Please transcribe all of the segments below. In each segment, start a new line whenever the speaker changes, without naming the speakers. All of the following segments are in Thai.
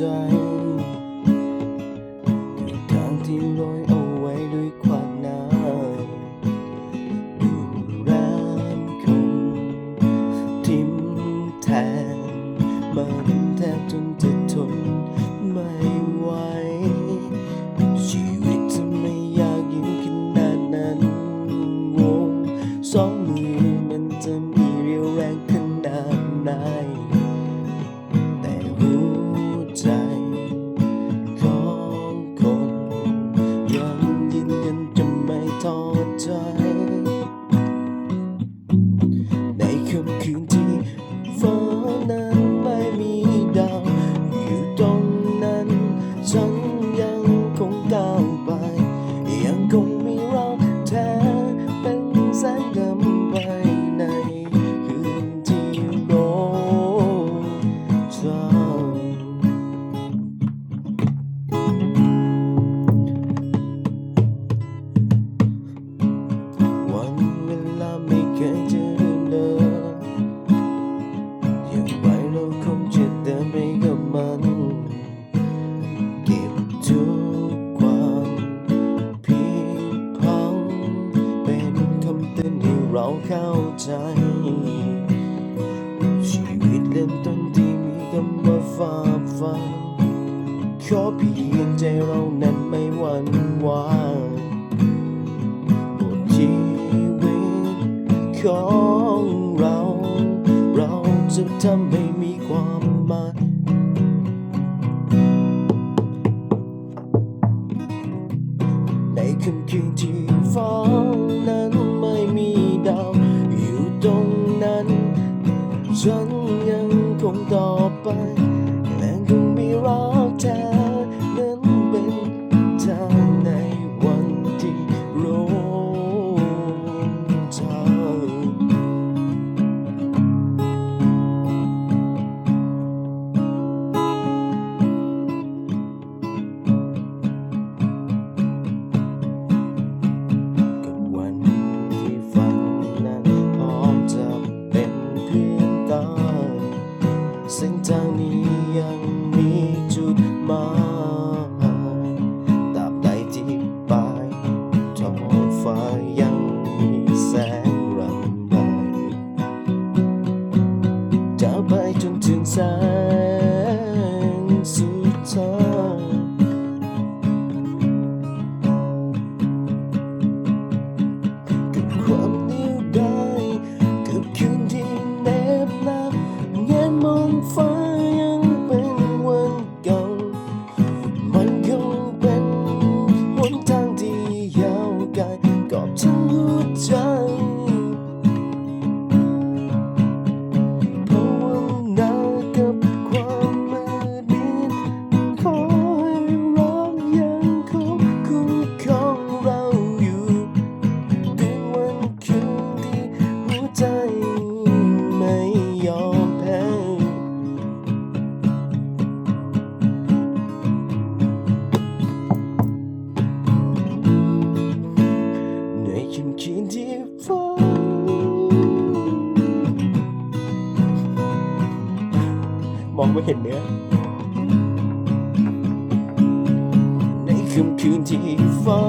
ใจ เราเข้าใจ ชีวิตเริ่มต้นที่มีคำว่าฝ่าฟันขอเพียงใจเรานั้นไม่หวั่นไหวบทชีวิตของเรา เราจะทำให้มีความหมายในคืนที่ฟ้า ต่ มองไม่เห็นเนื้อ ในค่ำคืนที่ฟ้า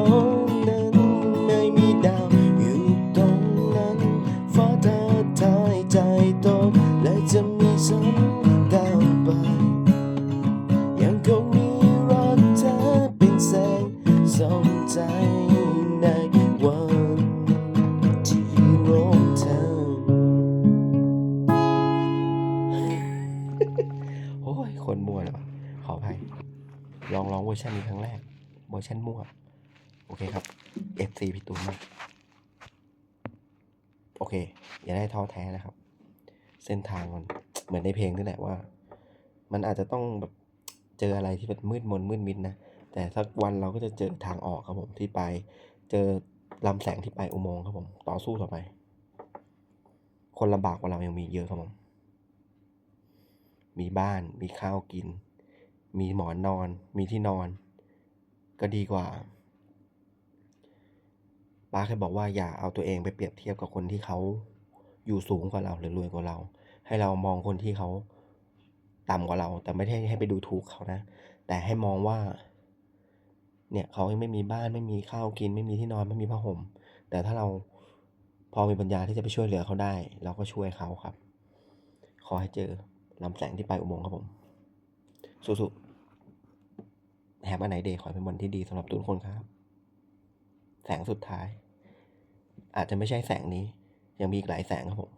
คนมั่วเลยวะขออภัยลองร้องเวอร์ชันนี้ครั้งแรกเวอร์ชันมั่ว โอเคครับ FC พี่ตูนมากโอเค อย่าได้ท้อแท้นะครับ เส้นทางมันเหมือนในเพลงนี่แหละว่า มันอาจจะต้องแบบเจออะไรที่แบบมืดมนมืดมิดนะ แต่สักวันเราก็จะเจอทางออกครับผมที่ไป เจอลำแสงที่ไปอุโมงค์ครับผม ต่อสู้ต่อไป คนลำบากกว่าเรายังมีเยอะครับผม มีบ้าน มีข้าวกิน มีหมอนนอน มีที่นอน ก็ดีกว่า ป้าเคยบอกว่าอย่าเอาตัวเองไปเปรียบเทียบกับคนที่เขาอยู่สูงกว่าเราหรือรวยกว่าเรา ให้เรามองคนที่เขาต่ำกว่าเรา แต่ไม่ได้ให้ไปดูถูกเขานะ แต่ให้มองว่า เนี่ยเขายังไม่มีบ้านไม่มีข้าวกิน ไม่มีที่นอนไม่มีผ้าห่ม แต่ถ้าเราพอมีปัญญาที่จะไปช่วยเหลือเขาได้ เราก็ช่วยเขาครับ ขอให้เจอ ลำแสงที่ปลายอุโมงค์ครับผม สู้ๆแฮปอันไหนเดย์ขอเป็นวันที่ดีสำหรับทุกคนครับ แสงสุดท้าย อาจจะไม่ใช่แสงนี้ ยังมีอีกหลายแสงครับผม